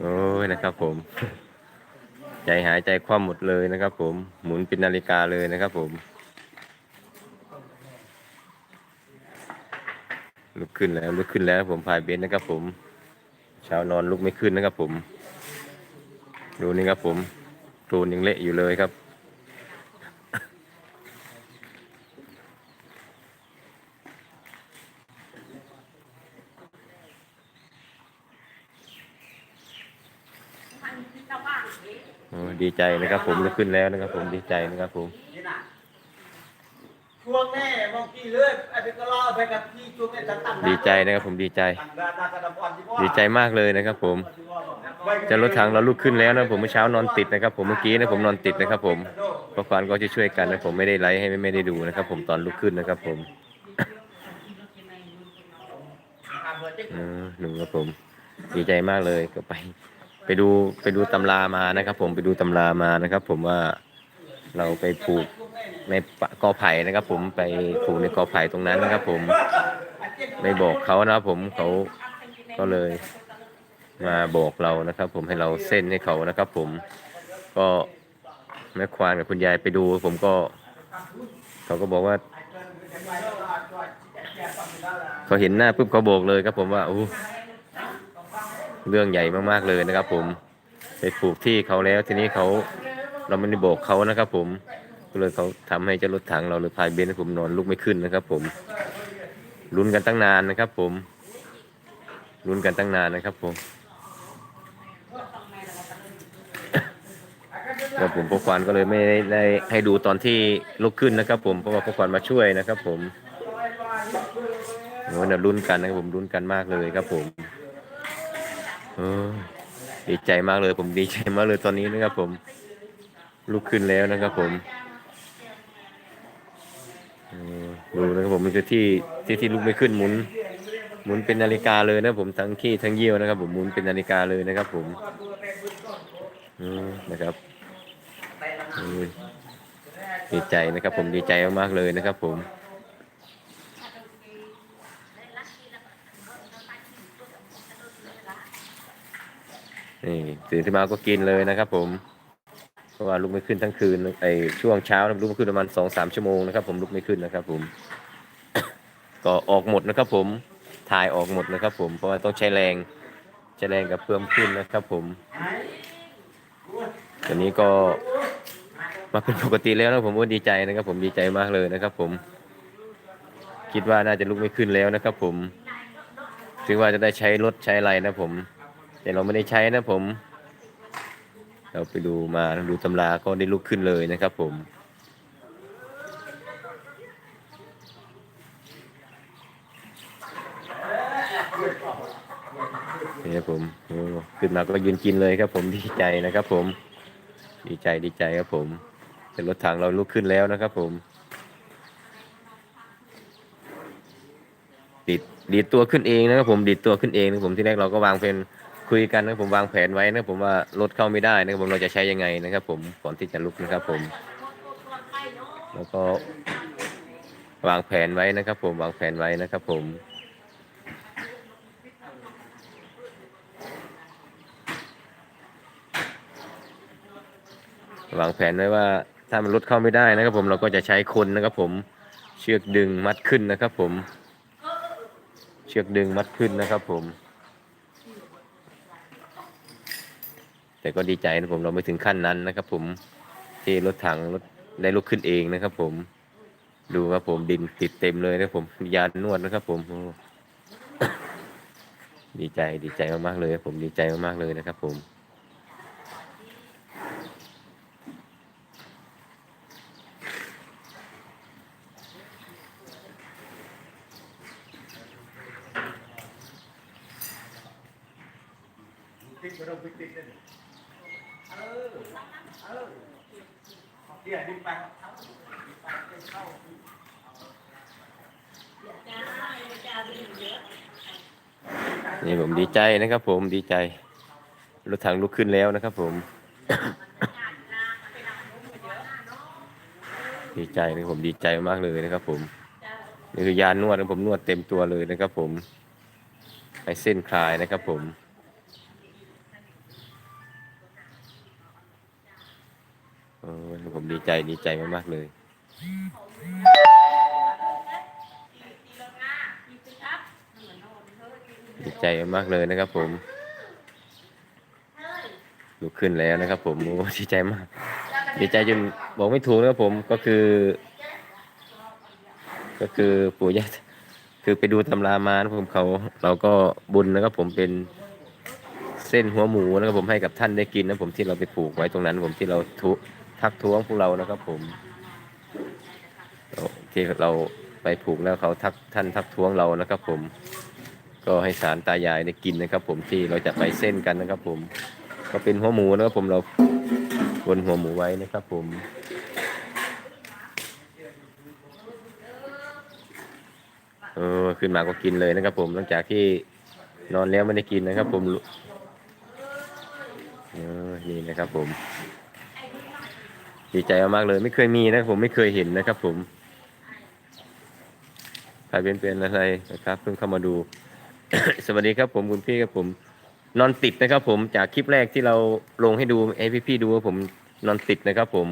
โอ้ยนะครับ ผม ใจหายใจคว่ำหมดเลยนะครับ ผมหมุนเป็นนาฬิกาเลยนะครับ ผม ลุกขึ้นแล้วลุกขึ้นแล้ว ผมพายเบนซ์นะครับ ผมเช้านอนลุกไม่ขึ้นนะครับ ผม ดูนี่ครับ ผมโครนยังเละอยู่เลยครับ ดีใจนะครับ ผมลุกขึ้นแล้วนะครับ ผมดีใจนะครับ ผมนี่น่ะช่วงแน่มองพี่เลยไอ้เป็นก็รอไปกับพี่ช่วงแน่จะตั้งดีใจนะครับ ผมดีใจตั้งด้านหน้ากระดำอ่อนที่พ่อดีใจมากเลยนะครับ ผมจะรถถังเราลุกขึ้นแล้วนะผมเมื่อเช้านอนติดนะครับ ผมเมื่อกี้นะผมนอนติดนะครับ ผมก็ควานก็จะช่วยกันนะผมไม่ได้ไลฟ์ให้ไม่ได้ดูนะครับ ผมตอนลุกขึ้นนะครับ ผมอืมหนึ่งครับผม ดีใจมากเลยก็ไป ไปดูไปดูตำรามานะครับ ผมไปดูตำรามานะครับ ผมว่าเราไปผูกในกอไผ่นะครับ ผมไปผูกในกอไผ่ตรงนั้นนะครับ ผมไม่บอกเขานะครับผมเขาก็เลยมาบอกเรานะครับ ผมให้เราเส้นให้เขานะครับ ผมก็แม่ควานกับคุณยายไปดู ผมก็ เขาก็บอกว่าเขาเห็นหน้าปุ๊บเขาบอกเลยครับ ผมว่าโอ้ เรื่องใหญ่มากๆเลยนะครับ ผมไปปลูกที่เขาแล้วทีนี้เขาเราไม่ได้บอกเขานะครับ ผมก็เลยเขาทำให้เจ้ารถถังเราหรือพายเบนซ์ผมนอนลุกไม่ขึ้นนะครับ ผมลุ้นกันตั้งนานนะครับ ผมลุ้นกันตั้งนานนะครับ ผมแล้วผมพวกควานก็เลยไม่ได้ให้ดูตอนที่ลุกขึ้นนะครับ ผมเพราะว่าพวกควานมาช่วยนะครับ ผมโอ้ยนะลุ้นกันนะครับผมลุ้นกันมากเลยครับผม ออดีใจมากเลย ผมดีใจมากเลยตอนนี้นะครับผม ลุกขึ้นแล้วนะครับผมดูนะครับผมมันคือที่ที่ที่ลุกไม่ขึ้นหมุน หมุนเป็นนาฬิกาเลยนะผมทั้งขี้ทั้งเยี่ยวนะครับ ผมหมุนเป็นนาฬิกาเลยนะครับ ผมนะครับดีใจนะครับ ผมดีใจมากๆเลยนะครับ ผม นี่ตื่นขึ้นมาก็กินเลยนะครับผมเพราะว่าลุกไม่ขึ้นทั้งคืนไอช่วงเช้าลุกไม่ขึ้นประมาณสองสามชั่วโมงนะครับผมลุกไม่ขึ้นนะครับ ผม ก็ออกหมดนะครับ ผมถ่ายออกหมดนะครับ ผมเพราะว่าต้องใช้แรงใช้แรงกับเพิ่มขึ้นนะครับ ผมตอนนี้ก็มาเป็นปกติแล้วนะผมก็ดีใจนะครับ ผมดีใจมากเลยนะครับ ผม คิดว่าน่าจะลุกไม่ขึ้นแล้วนะครับ ผม ถึงว่าจะได้ใช้รถใช้อะไรนะผม แต่เราไม่ได้ใช้นะผม เราไปดูมาดูตำราก็ได้ลุกขึ้นเลยนะครับผมนี่ครับผมโอ้ขึ้นมาก็ยืนกินเลยครับ ผมดีใจนะครับ ผม ดีใจดีใจครับผมเป็นรถถังเราลุกขึ้นแล้วนะครับ ผม ดิดดีดตัวขึ้นเองนะครับผมดีดตัวขึ้นเองนะผมที่แรกเราก็วางเป็น คุยกันนะผมวางแผนไว้นะผมว่ารถเข้าไม่ได้นะครับผมเราจะใช้ยังไงนะครับ ผมก่อนที่จะลุกนะครับ ผม แล้วก็ วางแผนไว้นะครับ ผมวางแผนไว้นะครับ ผมวางแผนไว้ว่าถ้ามันรถเข้าไม่ได้นะครับ ผมเราก็จะใช้คนนะครับ ผมเชือกดึงมัดขึ้นนะครับ ผม เชือกดึงมัดขึ้นนะครับ ผม แต่ก็ดีใจนะผมเราไม่ถึงขั้นนั้นนะครับ ผมที่รถถังรถได้ลุกขึ้นเองนะครับ ผม ดูครับผมดินติดเต็มเลยนะผมยานนวดนะครับ ผมดีใจดีใจมากๆเลย ผมดีใจมากๆเลยนะครับ ผมติ๊กไปต้องติ๊กติ๊กเลย เออ เออเดี๋ยวดิ้นไปเข้านี่ผมดีใจนะครับ ผมดีใจ รถถังลุกขึ้นแล้วนะครับ ผม ดีใจนะผมดีใจมากเลยนะครับ ผมนี่คือยานวดนะผมนวดเต็มตัวเลยนะครับ ผมให้เส้นคลายนะครับ ผม ผมดีใจดีใจมากๆเลย ดีใจมากเลยนะครับ ผมลุกขึ้นแล้วนะครับ ผมดีใจมาก ดีใจจนบอกไม่ถูกนะครับผมก็คือ ก็คือปู่ย่าคือไปดูตำรามานะผมเขา เราก็บุญนะครับ ผมเป็นเส้นหัวหมูนะครับผมให้กับท่านได้กินนะผมที่เราไปผูกไว้ตรงนั้น ผมที่เราทุ ทักท้วงพวกเรานะครับผมที่เราไปผูกแล้วเขาทักท่านทักท้วงเรานะครับ ผม ก็ให้สารตายายได้กินนะครับ ผมที่เราจะไปเส้นกันนะครับ ผม ก็เป็นหัวหมูนะครับผมเราบนหัวหมูไว้นะครับ ผมเออขึ้นมาก็กินเลยนะครับ ผมหลังจากที่นอนแล้วไม่ได้กินนะครับ ผมเออนี่นะครับ ผม ดีใจมากเลย ไม่เคยมีนะผมไม่เคยเห็นนะครับ ผมใครเป็นเป็นอะไรนะครับเพิ่งเข้ามาดู สวัสดีครับ ผมคุณพี่ครับผม นอนติดนะครับ ผมจากคลิปแรกที่เราลงให้ดูให้พี่ๆดูว่าผมนอนติดนะครับ ผม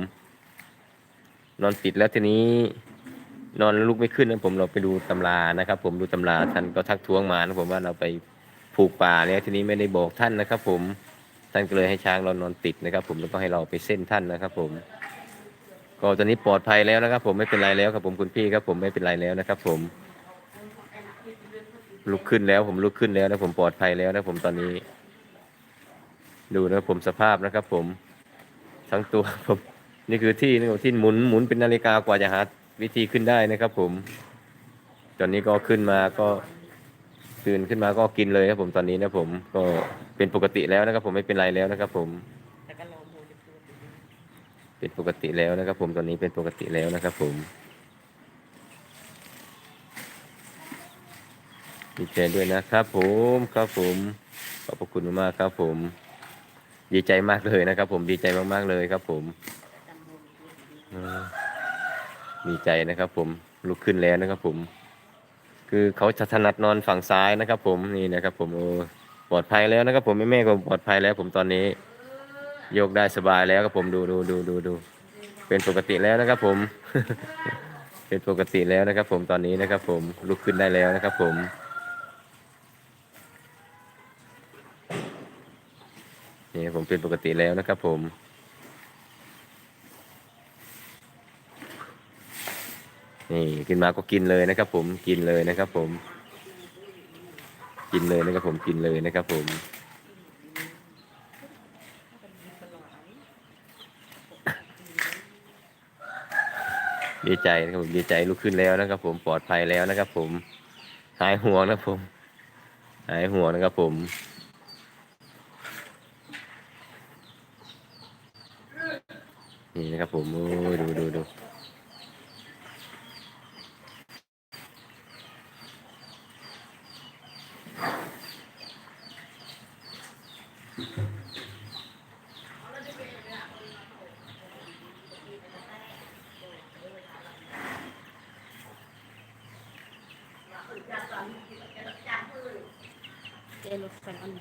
นอนติดแล้วทีนี้ นอนแล้วลุกไม่ขึ้นนะผมเราไปดูตำรานะครับ ผมดูตำราท่านก็ทักท้วงมานะผมว่าเราไปผูกป่าเนี่ยทีนี้ไม่ได้บอกท่านนะครับ ผมท่านก็เลยให้ช้างเรานอนติดนะครับ ผมแล้วก็ให้เราไปเส้นท่านนะครับ ผม ก็ตอนนี้ปลอดภัยแล้วนะครับ ผมไม่เป็นไรแล้วครับผมคุณพี่ครับ ผมไม่เป็นไรแล้วนะครับ ผม ลุกขึ้นแล้ว ผมลุกขึ้นแล้วนะผมปลอดภัยแล้วนะผมตอนนี้ ดูนะผมสภาพนะครับ ผมทั้งตัวผมนี่คือที่นี่ที่หมุนหมุนเป็นนาฬิกากว่าจะหาวิธีขึ้นได้นะครับ ผม ตอนนี้ก็ขึ้นมาก็ตื่นขึ้นมาก็กินเลยครับผมตอนนี้นะผมก็เป็นปกติแล้วนะครับ ผมไม่เป็นไรแล้วนะครับ ผม เป็นปกติแล้วนะครับผมตอนนี้เป็นปกติแล้วนะครับผมดีใจด้วยนะครับผมครับผมขอบพระคุณมากครับผม ดีใจมากเลยนะครับผมดีใจมากๆเลยครับผมดีใจนะครับผมลุกขึ้นแล้วนะครับผม คือเขาจะถนัดนอนฝั่งซ้ายนะครับผมนี่นะครับผมโอ้ปลอดภัยแล้วนะครับผมแม่แม่ก็ปลอดภัยแล้วผมตอนนี้ โยกได้สบายแล้วครับผมดูดูดูดูดูเป็นปกติแล้วนะครับผม เป็นปกติแล้วนะครับผมตอนนี้นะครับผมลุกขึ้นได้แล้วนะครับผมนี่ผมเป็นปกติแล้วนะครับผมนี่ขึ้นมาก็กินเลยนะครับผมกินเลยนะครับผม กินเลยนะครับผมกินเลยนะครับผม ดีใจนะครับผมดีใจลุกขึ้นแล้วนะครับ ผมปลอดภัยแล้วนะครับ ผมหายห่วงนะครับผมหายห่วงนะครับผมนี่นะครับผมโอ้ดูดูดู เจรถไฟอัน